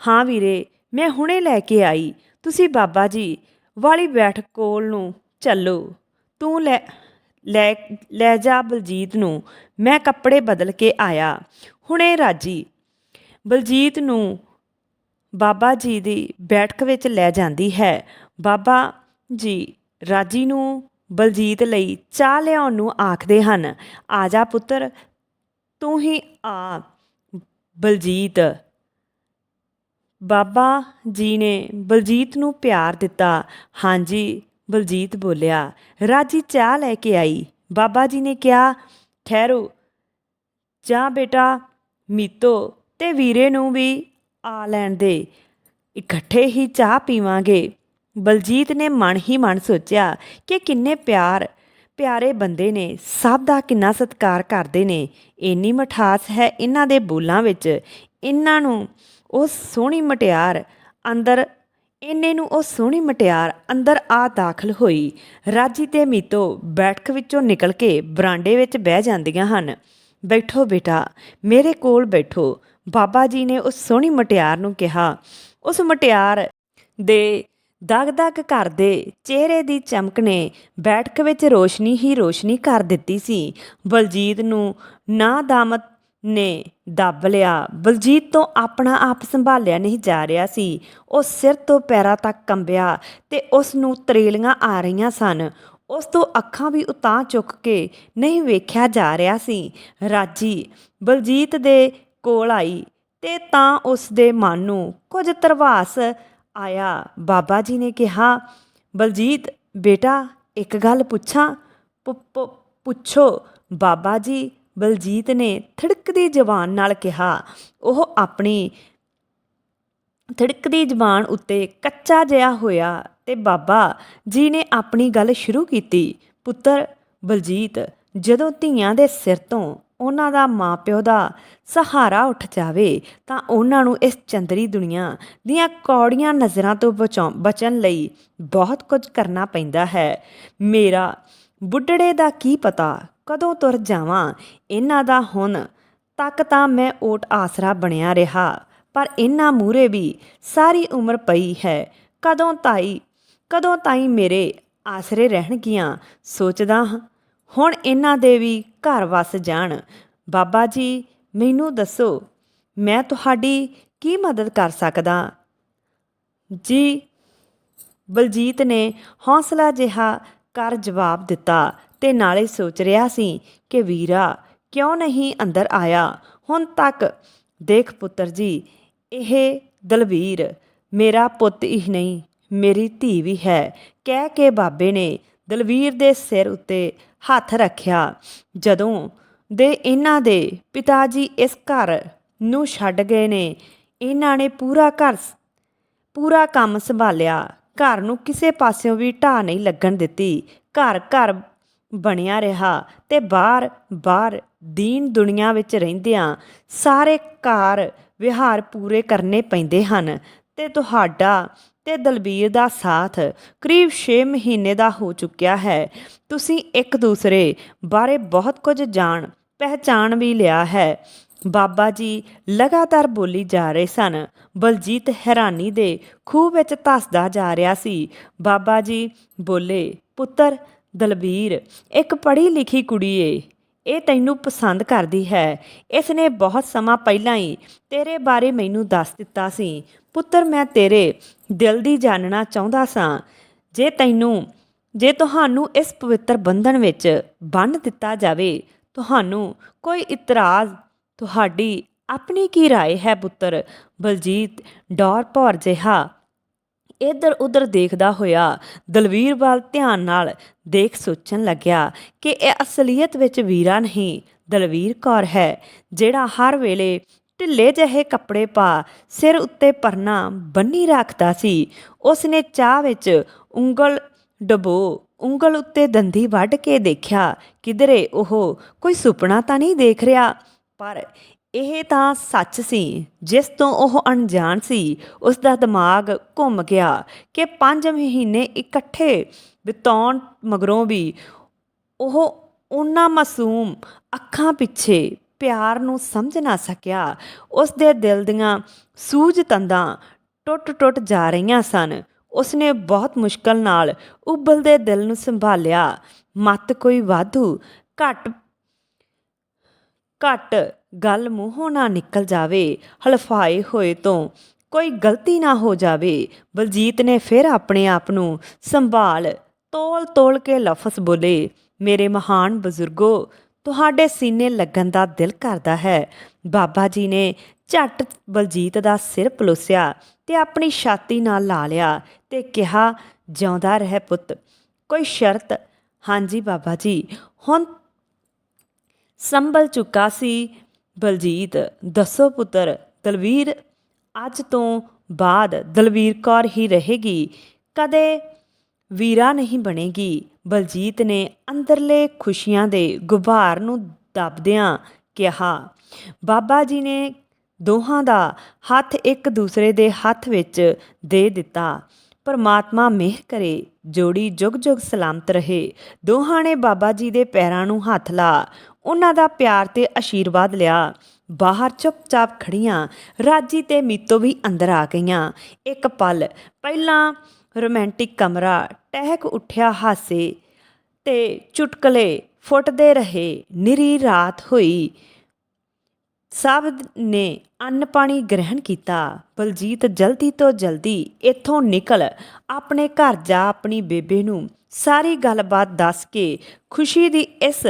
ਹਾਂ ਵੀਰੇ, ਮੈਂ ਹੁਣੇ ਲੈ ਕੇ ਆਈ। ਤੁਸੀਂ ਬਾਬਾ ਜੀ, ਵਾਲੀ ਬੈਠ ਕੋਲ ਨੂੰ ਚੱਲੋ। ਤੂੰ ਲੈ ਲੈ ਲੈ ਜਾ ਬਲਜੀਤ ਨੂੰ। ਮੈਂ ਕੱਪੜੇ ਬਦਲ ਕੇ ਆਇਆ। ਹੁਣੇ ਰਾਜੀ। ਬਲਜੀਤ ਨੂੰ ਬਾਬਾ ਜੀ ਦੀ ਬੈਠਕ ਵਿੱਚ ਲੈ ਜਾਂਦੀ ਹੈ। ਬਾਬਾ ਜੀ ਰਾਜੀ ਨੂੰ ਬਲਜੀਤ ਲਈ ਚਾਹ ਲਿਆਉਣ ਨੂੰ ਆਖਦੇ ਹਨ। ਆ ਜਾ ਪੁੱਤਰ, ਤੂੰ ਹੀ ਆ, ਬਲਜੀਤ। ਬਾਬਾ ਜੀ ਨੇ ਬਲਜੀਤ ਨੂੰ ਪਿਆਰ ਦਿੱਤਾ। ਹਾਂਜੀ ਬਲਜੀਤ ਬੋਲਿਆ, ਰਾਜੀ ਚਾਹ ਲੈ ਕੇ ਆਈ। ਬਾਬਾ ਜੀ ਨੇ ਕਿਹਾ ਠਹਿਰੋ ਜਾ ਬੇਟਾ, ਮੀਤੋ ਤੇ ਵੀਰੇ ਨੂੰ ਵੀ ਆ ਲੈਣ ਦੇ। ਇਕੱਠੇ ਹੀ ਚਾਹ ਪੀਵਾਂਗੇ। ਬਲਜੀਤ ਨੇ ਮਨ ਹੀ ਮਨ ਸੋਚਿਆ ਕਿ ਕਿੰਨੇ ਪਿਆਰ, ਪਿਆਰੇ ਬੰਦੇ ਨੇ, ਸਭ ਦਾ ਕਿੰਨਾ ਸਤਿਕਾਰ ਕਰਦੇ ਨੇ। ਇੰਨੀ ਮਠਾਸ ਹੈ ਇਹਨਾਂ ਦੇ ਬੋਲਾਂ ਵਿੱਚ, ਇਹਨਾਂ ਨੂੰ ਉਹ ਸੋਹਣੀ ਮਟਿਆਰ ਅੰਦਰ ਇੰਨੇ ਨੂੰ ਉਹ ਸੋਹਣੀ ਮਟਿਆਰ ਅੰਦਰ ਆ ਦਾਖਲ ਹੋਈ। ਰਾਜੀ ਤੇ ਮੀਤੋ ਬੈਠਕ ਵਿੱਚੋਂ ਨਿਕਲ ਕੇ ਬਰਾਂਡੇ ਵਿੱਚ ਬਹਿ ਜਾਂਦੀਆਂ ਹਨ। ਬੈਠੋ ਬੇਟਾ, ਮੇਰੇ ਕੋਲ ਬੈਠੋ। ਬਾਬਾ ਜੀ ਨੇ ਉਸ ਸੋਹਣੀ ਮਟਿਆਰ ਨੂੰ ਕਿਹਾ। ਉਸ ਮਟਿਆਰ ਦੇ ਦਗ-ਦਗ ਕਰਦੇ ਚਿਹਰੇ ਦੀ ਚਮਕ ਨੇ ਬੈਠਕ ਵਿੱਚ ਰੋਸ਼ਨੀ ਹੀ ਰੋਸ਼ਨੀ ਕਰ ਦਿੱਤੀ ਸੀ। ਬਲਜੀਤ ਨੂੰ ਨਾ ਦਾਮਤ ਨੇ ਦੱਬ ਲਿਆ। ਬਲਜੀਤ ਤੋਂ ਆਪਣਾ ਆਪ ਸੰਭਾਲਿਆ ਨਹੀਂ ਜਾ ਰਿਹਾ ਸੀ। ਉਹ ਸਿਰ ਤੋਂ ਪੈਰਾਂ ਤੱਕ ਕੰਬਿਆ ਤੇ ਉਸ ਨੂੰ ਤਰੇਲੀਆਂ ਆ ਰਹੀਆਂ ਸਨ। ਉਸ ਤੋਂ ਅੱਖਾਂ ਵੀ ਉਤਾਂ ਚੁੱਕ ਕੇ ਨਹੀਂ ਵੇਖਿਆ ਜਾ ਰਿਹਾ ਸੀ। ਰਾਜੀ, ਬਲਜੀਤ ਦੇ ਕੋਲ ਆਈ ਤੇ ਤਾਂ ਉਸ ਦੇ ਮਨ ਨੂੰ ਕੁਝ ਤਰਵਾਸ ਆਇਆ। ਬਾਬਾ ਜੀ ਨੇ ਕਿਹਾ, ਬਲਜੀਤ, ਬੇਟਾ, ਇੱਕ ਗੱਲ ਪੁੱਛਾਂ? ਪੁੱਛੋ ਬਾਬਾ ਜੀ ਬਲਜੀਤ ਨੇ ਥੜਕਦੀ ਜ਼ਬਾਨ ਨਾਲ ਕਿਹਾ, ਉਹ ਆਪਣੀ ਥੜਕਦੀ ਜ਼ਬਾਨ ਉੱਤੇ ਕੱਚਾ ਜਿਹਾ ਹੋਇਆ ਤੇ ਬਾਬਾ ਜੀ ਨੇ ਆਪਣੀ ਗੱਲ ਸ਼ੁਰੂ ਕੀਤੀ। ਪੁੱਤਰ ਬਲਜੀਤ, ਜਦੋਂ ਧੀਆਂ ਦੇ ਸਿਰ ਤੋਂ ਉਹਨਾਂ ਦਾ ਮਾਪਿਓ ਦਾ ਸਹਾਰਾ ਉੱਠ ਜਾਵੇ, ਤਾਂ ਉਹਨਾਂ ਨੂੰ ਇਸ ਚੰਦਰੀ ਦੁਨੀਆ ਦੀਆਂ ਕੌੜੀਆਂ ਨਜ਼ਰਾਂ ਤੋਂ ਬਚਾਉ, ਬਚਣ ਲਈ ਬਹੁਤ ਕੁਝ ਕਰਨਾ ਪੈਂਦਾ ਹੈ। ਮੇਰਾ ਬੁੱਢੜੇ ਦਾ ਕੀ ਪਤਾ ਕਦੋਂ ਤੁਰ ਜਾਵਾਂ? ਇਹਨਾਂ ਦਾ ਹੁਣ ਤੱਕ ਤਾਂ ਮੈਂ ਓਟ ਆਸਰਾ ਬਣਿਆ ਰਿਹਾ, ਪਰ ਇਹਨਾਂ ਮੂਰੇ ਵੀ ਸਾਰੀ ਉਮਰ ਪਈ ਹੈ। ਕਦੋਂ ਤਾਈ ਕਦੋਂ ਤਾਈ ਮੇਰੇ ਆਸਰੇ ਰਹਿਣਗੀਆਂ, ਸੋਚਦਾ ਹਾਂ, ਹੁਣ ਇਹਨਾਂ ਦੇ ਵੀ ਘਰ ਵਸ ਜਾਣ। ਬਾਬਾ ਜੀ, ਮੈਨੂੰ ਦੱਸੋ, ਮੈਂ ਤੁਹਾਡੀ ਕੀ ਮਦਦ ਕਰ ਸਕਦਾ? ਜੀ, ਬਲਜੀਤ ਨੇ ਹੌਸਲਾ ਜਿਹਾ ਕਰ ਜਵਾਬ ਦਿੱਤਾ। ਤੇ ਨਾਲੇ ਸੋਚ ਰਿਹਾ ਸੀ ਕਿ ਵੀਰਾ ਕਿਉਂ ਨਹੀਂ ਅੰਦਰ ਆਇਆ? ਹੁਣ ਤੱਕ ਦੇਖ ਪੁੱਤਰ ਜੀ, ਇਹ ਦਲਵੀਰ ਮੇਰਾ ਪੁੱਤ ਹੀ ਨਹੀਂ, ਮੇਰੀ ਧੀ ਵੀ ਹੈ। ਕਹਿ ਕੇ ਬਾਬੇ ਨੇ ਦਲਵੀਰ ਦੇ ਸਿਰ ਉੱਤੇ ਹੱਥ ਰੱਖਿਆ। ਜਦੋਂ ਦੇ ਇਹਨਾਂ ਦੇ ਪਿਤਾ ਜੀ ਇਸ ਘਰ ਨੂੰ ਛੱਡ ਗਏ ਨੇ, ਇਹਨਾਂ ਨੇ ਪੂਰਾ ਘਰ ਪੂਰਾ ਕੰਮ ਸੰਭਾਲਿਆ। ਘਰ ਨੂੰ ਕਿਸੇ ਪਾਸਿਓਂ ਵੀ ਢਾਹ ਨਹੀਂ ਲੱਗਣ ਦਿੱਤੀ। ਘਰ ਘਰ ਬਣਿਆ ਰਿਹਾ ਤੇ ਬਾਹਰ ਬਾਹਰ ਦੀਨ ਦੁਨੀਆ ਵਿੱਚ ਰਹਿੰਦਿਆਂ ਸਾਰੇ ਕਾਰ ਵਿਹਾਰ ਪੂਰੇ ਕਰਨੇ ਪੈਂਦੇ ਹਨ ਤੇ ਤੁਹਾਡਾ ਤੇ ਦਲਬੀਰ ਦਾ ਸਾਥ ਕਰੀਬ 6 ਮਹੀਨੇ ਦਾ ਹੋ ਚੁੱਕਿਆ ਹੈ। ਤੁਸੀਂ ਇੱਕ ਦੂਸਰੇ ਬਾਰੇ ਬਹੁਤ ਕੁਝ ਜਾਣ, ਪਹਿਚਾਣ ਵੀ ਲਿਆ ਹੈ। ਬਾਬਾ ਜੀ ਲਗਾਤਾਰ ਬੋਲੀ ਜਾ ਰਹੇ ਸਨ। ਬਲਜੀਤ ਹੈਰਾਨੀ ਦੇ ਖੂਹ ਵਿੱਚ ਧੱਸਦਾ ਜਾ ਰਿਹਾ ਸੀ। ਬਾਬਾ ਜੀ ਬੋਲੇ, ਪੁੱਤਰ ਦਲਬੀਰ ਇੱਕ ਪੜ੍ਹੀ ਲਿਖੀ ਕੁੜੀ ਏ ਇਹ ਤੈਨੂੰ ਪਸੰਦ ਕਰਦੀ ਹੈ ਇਸ ਨੇ ਬਹੁਤ ਸਮਾਂ ਪਹਿਲਾਂ ਹੀ ਤੇਰੇ ਬਾਰੇ ਮੈਨੂੰ ਦੱਸ ਦਿੱਤਾ ਸੀ ਪੁੱਤਰ ਮੈਂ ਤੇਰੇ ਦਿਲ ਦੀ ਜਾਣਨਾ ਚਾਹੁੰਦਾ ਸਾਂ ਜੇ ਤੈਨੂੰ ਜੇ ਤੁਹਾਨੂੰ ਇਸ ਪਵਿੱਤਰ ਬੰਧਨ ਵਿੱਚ ਬੰਨ੍ਹ ਦਿੱਤਾ ਜਾਵੇ ਤੁਹਾਨੂੰ ਕੋਈ ਇਤਰਾਜ਼ ਤੁਹਾਡੀ ਆਪਣੀ ਕੀ رائے ਹੈ ਪੁੱਤਰ ਬਲਜੀਤ ਡੌਰ ਭੌਰ ਜਿਹਾ ਇੱਧਰ ਉੱਧਰ ਦੇਖਦਾ ਹੋਇਆ ਦਲਵੀਰ ਵੱਲ ਧਿਆਨ ਨਾਲ ਦੇਖ ਸੋਚਣ ਲੱਗਿਆ ਕਿ ਇਹ ਅਸਲੀਅਤ ਵਿੱਚ ਵੀਰਾ ਨਹੀਂ, ਦਲਵੀਰ ਕੌਰ ਹੈ, ਜਿਹੜਾ ਹਰ ਵੇਲੇ ਢਿੱਲੇ ਜਿਹੇ ਕੱਪੜੇ ਪਾ, ਸਿਰ ਉੱਤੇ ਪਰਨਾ ਬੰਨੀ ਰੱਖਦਾ ਸੀ। ਉਸਨੇ ਚਾਹ ਵਿੱਚ ਉਂਗਲ ਡਬੋ, ਉਂਗਲ ਉੱਤੇ ਦੰਦੀ ਵੱਢ ਕੇ ਦੇਖਿਆ, ਕਿਧਰੇ ਉਹ ਕੋਈ ਸੁਪਨਾ ਤਾਂ ਨਹੀਂ ਦੇਖ ਰਿਹਾ? ਪਰ ਇਹ ਤਾਂ ਸੱਚ ਸੀ। ਜਿਸ ਤੋਂ ਉਹ ਅਣਜਾਣ ਸੀ, ਉਸ ਦਾ ਦਿਮਾਗ ਘੁੰਮ ਗਿਆ ਕਿ ਪੰਜ ਮਹੀਨੇ ਇਕੱਠੇ ਬਿਤਾਉਣ ਮਗਰੋਂ ਵੀ ਉਹ ਉਹਨਾਂ ਮਾਸੂਮ ਅੱਖਾਂ ਪਿੱਛੇ ਪਿਆਰ ਨੂੰ ਸਮਝ ਨਾ ਸਕਿਆ। ਉਸ ਦੇ ਦਿਲ ਦੀਆਂ ਸੂਝ ਤੰਦਾਂ ਟੁੱਟ-ਟੁੱਟ ਜਾ ਰਹੀਆਂ ਸਨ। ਉਸਨੇ ਬਹੁਤ ਮੁਸ਼ਕਲ ਨਾਲ ਉਬਲਦੇ ਦਿਲ ਨੂੰ ਸੰਭਾਲਿਆ। ਮਤ ਕੋਈ ਵਾਧੂ, ਘਟ ਘਟ ਗੱਲ ਮੂੰਹੋਂ ਨਾ ਨਿਕਲ ਜਾਵੇ, ਹਲਫਾਏ ਹੋਏ ਤੋਂ ਕੋਈ ਗਲਤੀ ਨਾ ਹੋ ਜਾਵੇ, ਬਲਜੀਤ ਨੇ ਫਿਰ ਆਪਣੇ ਆਪ ਨੂੰ ਸੰਭਾਲ ਤੋਲ-ਤੋਲ ਕੇ ਲਫ਼ਜ਼ ਬੋਲੇ, ਮੇਰੇ ਮਹਾਨ ਬਜ਼ੁਰਗੋ, ਤੁਹਾਡੇ ਸੀਨੇ ਲੱਗਣ ਦਾ ਦਿਲ ਕਰਦਾ ਹੈ। ਬਾਬਾ ਜੀ ਨੇ ਝੱਟ ਬਲਜੀਤ ਦਾ ਸਿਰ ਪਲੋਸਿਆ ਤੇ ਆਪਣੀ ਛਾਤੀ ਨਾਲ ਲਾ ਲਿਆ ਤੇ ਕਿਹਾ, ਜਿਉਂਦਾ ਰਹਿ ਪੁੱਤ, ਕੋਈ ਸ਼ਰਤ? ਹਾਂਜੀ ਬਾਬਾ ਜੀ, ਹੁਣ ਸੰਭਲ ਚੁੱਕਾ ਸੀ ਬਲਜੀਤ, ਦੱਸੋ ਪੁੱਤਰ, ਦਲਵੀਰ, ਅੱਜ ਤੋਂ ਬਾਅਦ ਦਲਵੀਰ ਕੌਰ ਹੀ ਰਹੇਗੀ। ਕਦੇ ਵੀਰਾ ਨਹੀਂ ਬਣੇਗੀ। ਬਲਜੀਤ ਨੇ ਅੰਦਰਲੇ ਖੁਸ਼ੀਆਂ ਦੇ ਗੁਬਾਰ ਨੂੰ ਦੱਬਦਿਆਂ ਕਿਹਾ, ਬਾਬਾ ਜੀ ਨੇ ਦੋਹਾਂ ਦਾ ਹੱਥ ਇੱਕ ਦੂਸਰੇ ਦੇ ਹੱਥ ਵਿੱਚ ਦੇ ਦਿੱਤਾ। ਪਰਮਾਤਮਾ ਮਿਹਰ ਕਰੇ, ਜੋੜੀ ਜੁਗ ਜੁਗ ਸਲਾਮਤ ਰਹੇ। ਦੋਹਾਂ ਨੇ ਬਾਬਾ ਜੀ ਦੇ ਪੈਰਾਂ ਨੂੰ ਹੱਥ ਲਾ। ਉਹਨਾਂ ਦਾ ਪਿਆਰ ਤੇ ਆਸ਼ੀਰਵਾਦ ਲਿਆ। ਬਾਹਰ ਚੁੱਪਚਾਪ ਖੜੀਆਂ ਰਾਜੀ ਤੇ ਮੀਤੋ ਵੀ ਅੰਦਰ ਆ ਗਈਆਂ। ਇੱਕ ਪਲ ਪਹਿਲਾਂ ਰੋਮਾਂਟਿਕ ਕਮਰਾ ਟਹਿਕ ਉੱਠਿਆ ਹਾਸੇ ਤੇ ਚੁਟਕਲੇ ਫੁੱਟਦੇ ਰਹੇ। ਨਿਰੀ ਰਾਤ ਹੋਈ। ਸਭ ਨੇ ਅੰਨ ਪਾਣੀ ਗ੍ਰਹਿਣ ਕੀਤਾ। ਬਲਜੀਤ ਜਲਦੀ ਤੋਂ ਜਲਦੀ ਇੱਥੋਂ ਨਿਕਲ ਆਪਣੇ ਘਰ ਜਾ ਆਪਣੀ ਬੇਬੇ ਨੂੰ ਸਾਰੀ ਗੱਲਬਾਤ ਦੱਸ ਕੇ ਖੁਸ਼ੀ ਦੀ ਇਸ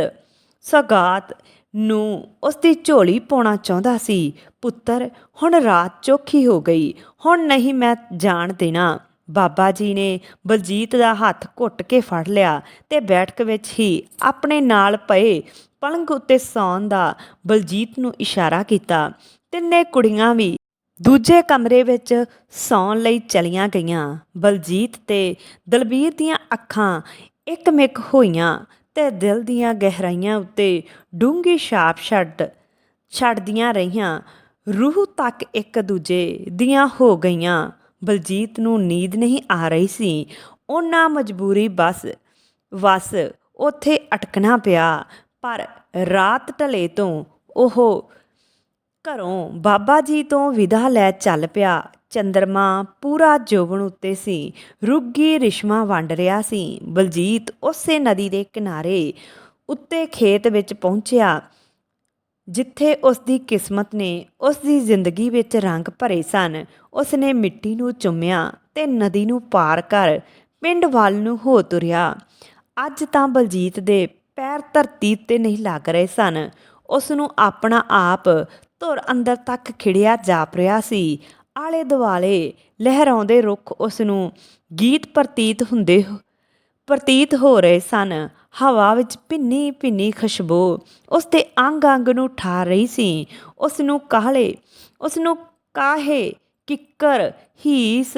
ਸੌਗਾਤ ਨੂੰ ਉਸ ਦੀ ਝੋਲੀ ਪਾਉਣਾ ਚਾਹੁੰਦਾ ਸੀ। ਪੁੱਤਰ, ਹੁਣ ਰਾਤ ਚੋਖੀ ਹੋ ਗਈ। ਹੁਣ ਨਹੀਂ ਮੈਂ ਜਾਣ ਦੇਣਾ। ਬਾਬਾ ਜੀ ਨੇ ਬਲਜੀਤ ਦਾ ਹੱਥ ਘੁੱਟ ਕੇ ਫੜ ਲਿਆ ਤੇ ਬੈਠਕ ਵਿੱਚ ਹੀ ਆਪਣੇ ਨਾਲ ਪਏ ਪਲੰਘ ਉੱਤੇ ਸੌਣ ਦਾ ਬਲਜੀਤ ਨੂੰ ਇਸ਼ਾਰਾ ਕੀਤਾ। ਤਿੰਨੇ ਕੁੜੀਆਂ ਵੀ ਦੂਜੇ ਕਮਰੇ ਵਿੱਚ ਸੌਣ ਲਈ ਚਲੀਆਂ ਗਈਆਂ। ਬਲਜੀਤ ਤੇ ਦਲਬੀਰ ਦੀਆਂ ਅੱਖਾਂ ਇੱਕਮਿਕ ਹੋਈਆਂ ਤੇ ਦਿਲ ਦੀਆਂ ਗਹਿਰਾਈਆਂ ਉੱਤੇ ਡੂੰਘੀ ਛਾਪ ਛੱਡ ਛੱਡਦੀਆਂ ਰਹੀਆਂ, ਰੂਹ ਤੱਕ ਇੱਕ ਦੂਜੇ ਦੀਆਂ ਹੋ ਗਈਆਂ। ਬਲਜੀਤ ਨੂੰ ਨੀਂਦ ਨਹੀਂ ਆ ਰਹੀ ਸੀ। ਉਹਨਾਂ ਮਜਬੂਰੀ ਬਸ ਵਸ ਉੱਥੇ ਅਟਕਣਾ ਪਿਆ, ਪਰ ਰਾਤ ਢਲੇ ਤੋਂ ਉਹ ਘਰੋਂ ਬਾਬਾ ਜੀ ਤੋਂ ਵਿਦਾ ਲੈ ਚੱਲ ਪਿਆ। ਚੰਦਰਮਾ ਪੂਰਾ ਜੋਬਨ ਉੱਤੇ ਸੀ। ਰੁੱਗੀ ਰਿਸ਼ਮਾ ਵੰਡ ਰਿਹਾ ਸੀ। ਬਲਜੀਤ ਉਸੇ ਨਦੀ ਦੇ ਕਿਨਾਰੇ ਉੱਤੇ ਖੇਤ ਵਿੱਚ ਪਹੁੰਚਿਆ, ਜਿੱਥੇ ਉਸ ਦੀ ਕਿਸਮਤ ਨੇ ਉਸ ਦੀ ਜ਼ਿੰਦਗੀ ਵਿੱਚ ਰੰਗ ਭਰੇ ਸਨ। ਉਸ ਨੇ ਮਿੱਟੀ ਨੂੰ ਚੁੰਮਿਆ ਤੇ ਨਦੀ ਨੂੰ ਪਾਰ ਕਰ ਪਿੰਡ ਵੱਲ ਨੂੰ ਹੋ ਤੁਰਿਆ। ਅੱਜ ਤਾਂ ਬਲਜੀਤ ਦੇ ਪੈਰ ਧਰਤੀ ਤੇ ਨਹੀਂ ਲੱਗ ਰਹੇ ਸਨ। ਉਸ ਨੂੰ ਆਪਣਾ ਆਪ ਧੁਰ ਅੰਦਰ ਤੱਕ ਖਿੜਿਆ ਜਾਪ ਰਿਹਾ ਸੀ। ਆਲੇ ਦੁਆਲੇ ਲਹਿਰਾਉਂਦੇ ਰੁੱਖ ਉਸ ਨੂੰ ਗੀਤ ਪ੍ਰਤੀਤ ਹੁੰਦੇ ਪ੍ਰਤੀਤ ਹੋ ਰਹੇ ਸਨ। ਹਵਾ ਵਿੱਚ ਭਿੰਨੀ ਭਿੰਨੀ ਖੁਸ਼ਬੂ ਉਸ ਦੇ ਅੰਗ ਅੰਗ ਨੂੰ ਠਾਰ ਰਹੀ ਸੀ। ਉਸ ਨੂੰ ਕਾਹਲੇ ਉਸ ਨੂੰ ਕਾਹੇ, ਕਿੱਕਰ, ਹੀਸ,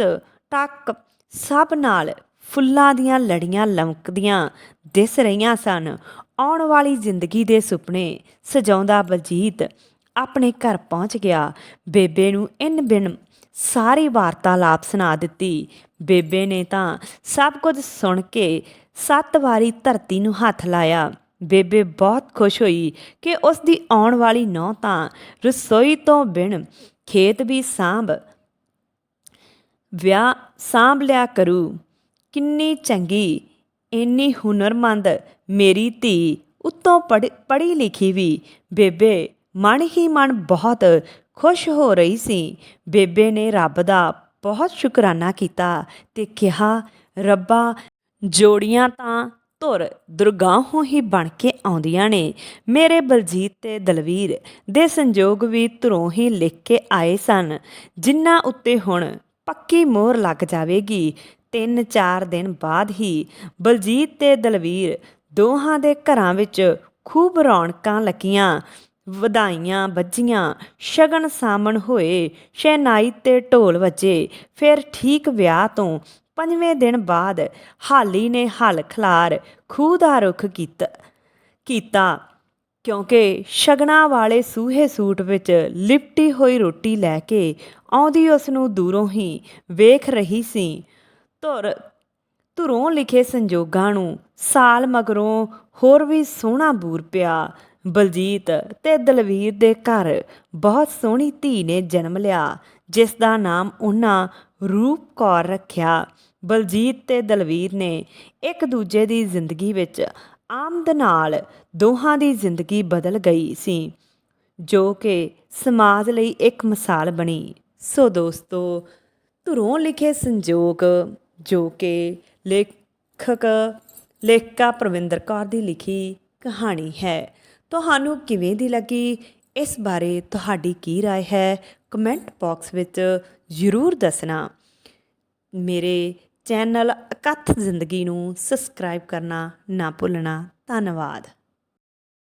ਟੱਕ ਸਭ ਨਾਲ ਫੁੱਲਾਂ ਦੀਆਂ ਲੜੀਆਂ ਲਮਕਦੀਆਂ ਦਿਸ ਰਹੀਆਂ ਸਨ। ਆਉਣ ਵਾਲੀ ਜ਼ਿੰਦਗੀ ਦੇ ਸੁਪਨੇ ਸਜਾਉਂਦਾ ਬਲਜੀਤ ਆਪਣੇ ਘਰ ਪਹੁੰਚ ਗਿਆ। ਬੇਬੇ ਨੂੰ ਇਨ ਬਿਨ ਸਾਰੀ ਵਾਰਤਾਲਾਪ ਸੁਣਾ ਦਿੱਤੀ। ਬੇਬੇ ਨੇ ਤਾਂ ਸਭ ਕੁਝ ਸੁਣ ਕੇ ਸੱਤ ਵਾਰੀ ਧਰਤੀ ਨੂੰ ਹੱਥ ਲਾਇਆ। ਬੇਬੇ ਬਹੁਤ ਖੁਸ਼ ਹੋਈ ਕਿ ਉਸ ਦੀ ਆਉਣ ਵਾਲੀ ਨੌ ਤਾਂ ਰਸੋਈ ਤੋਂ ਬਿਨ ਖੇਤ ਵੀ ਸਾਂਭ ਵਿਆਹ ਸਾਂਭ ਲਿਆ ਕਰੂ। ਕਿੰਨੀ ਚੰਗੀ, ਇੰਨੀ ਹੁਨਰਮੰਦ ਮੇਰੀ ਧੀ ਉੱਤੋਂ ਪੜ੍ਹੀ ਲਿਖੀ ਵੀ। ਬੇਬੇ ਮਨ ਹੀ ਮਨ ਬਹੁਤ ਖੁਸ਼ ਹੋ ਰਹੀ ਸੀ। ਬੇਬੇ ਨੇ ਰੱਬ ਦਾ ਬਹੁਤ ਸ਼ੁਕਰਾਨਾ ਕੀਤਾ ਤੇ ਕਿਹਾ, ਰੱਬਾ, ਜੋੜੀਆਂ ਤਾਂ ਧੁਰ ਦੁਰਗਾਹੋਂ ਹੀ ਬਣ ਕੇ ਆਉਂਦੀਆਂ ਨੇ। ਮੇਰੇ ਬਲਜੀਤ ਤੇ ਦਲਵੀਰ ਦੇ ਸੰਜੋਗ ਵੀ ਧੁਰੋਂ ਹੀ ਲਿਖ ਕੇ ਆਏ ਸਨ। ਜਿਨ੍ਹਾਂ ਉੱਤੇ ਹੁਣ ਪੱਕੀ ਮੋਹਰ ਲੱਗ ਜਾਵੇਗੀ। ਤਿੰਨ ਚਾਰ ਦਿਨ ਬਾਅਦ ਹੀ ਬਲਜੀਤ ਤੇ ਦਲਵੀਰ ਦੋਹਾਂ ਦੇ ਘਰਾਂ ਵਿੱਚ ਖੂਬ ਰੌਣਕਾਂ ਲੱਗੀਆਂ। ਵਧਾਈਆਂ ਵੱਜੀਆਂ ਸ਼ਗਨ ਸਾਮਣ ਹੋਏ, ਸ਼ਹਿਨਾਈ ਤੇ ਢੋਲ ਵੱਜੇ। ਫਿਰ ਠੀਕ ਵਿਆਹ ਤੋਂ ਪੰਜਵੇਂ ਦਿਨ ਬਾਅਦ ਹਾਲੀ ਨੇ ਹਲ ਖਲਾਰ ਖੂਹ ਦਾ ਰੁਖ ਕੀਤਾ ਕੀਤਾ। ਕਿਉਂਕਿ ਸ਼ਗਨਾ ਵਾਲੇ ਸੂਹੇ ਸੂਟ ਵਿੱਚ ਲਿਪਟੀ ਹੋਈ ਰੋਟੀ ਲੈ ਕੇ ਆਉਂਦੀ ਉਸ ਨੂੰ ਦੂਰੋਂ ਹੀ ਵੇਖ ਰਹੀ ਸੀ। ਧੁਰ, ਧੁਰੋਂ ਲਿਖੇ ਸੰਜੋਗਾਂ ਨੂੰ ਸਾਲ ਮਗਰੋਂ ਹੋਰ ਵੀ ਸੋਹਣਾ ਬੂਰ ਪਿਆ। ਬਲਜੀਤ ਤੇ ਦਲਵੀਰ ਦੇ ਘਰ ਬਹੁਤ ਸੋਹਣੀ ਧੀ ਨੇ ਜਨਮ ਲਿਆ, ਜਿਸ ਦਾ ਨਾਮ ਉਹਨਾਂ ਰੂਪ ਕੌਰ ਰੱਖਿਆ। ਬਲਜੀਤ ਤੇ ਦਲਵੀਰ ਨੇ ਇੱਕ ਦੂਜੇ ਦੀ ਜ਼ਿੰਦਗੀ ਵਿੱਚ ਆਮਦ ਨਾਲ ਦੋਹਾਂ ਦੀ ਜ਼ਿੰਦਗੀ ਬਦਲ ਗਈ ਸੀ, ਜੋ ਕਿ ਸਮਾਜ ਲਈ ਇੱਕ ਮਿਸਾਲ ਬਣੀ। ਸੋ ਦੋਸਤੋ, ਧੁਰੋਂ ਲਿਖੇ ਸੰਜੋਗ, ਜੋ ਕਿ ਲੇਖਕ, ਲੇਖਕਾ ਪ੍ਰਵਿੰਦਰ ਕੌਰ ਦੀ ਲਿਖੀ ਕਹਾਣੀ ਹੈ। ਤੁਹਾਨੂੰ ਕਿਵੇਂ ਦੀ ਲੱਗੀ ਇਸ ਬਾਰੇ ਤੁਹਾਡੀ ਕੀ رائے ਹੈ ਕਮੈਂਟ ਬਾਕਸ ਵਿੱਚ ਜ਼ਰੂਰ ਦੱਸਣਾ ਮੇਰੇ ਚੈਨਲ ਅਕਥ ਜ਼ਿੰਦਗੀ ਨੂੰ ਸਬਸਕ੍ਰਾਈਬ ਕਰਨਾ ਨਾ ਭੁੱਲਣਾ ਧੰਨਵਾਦ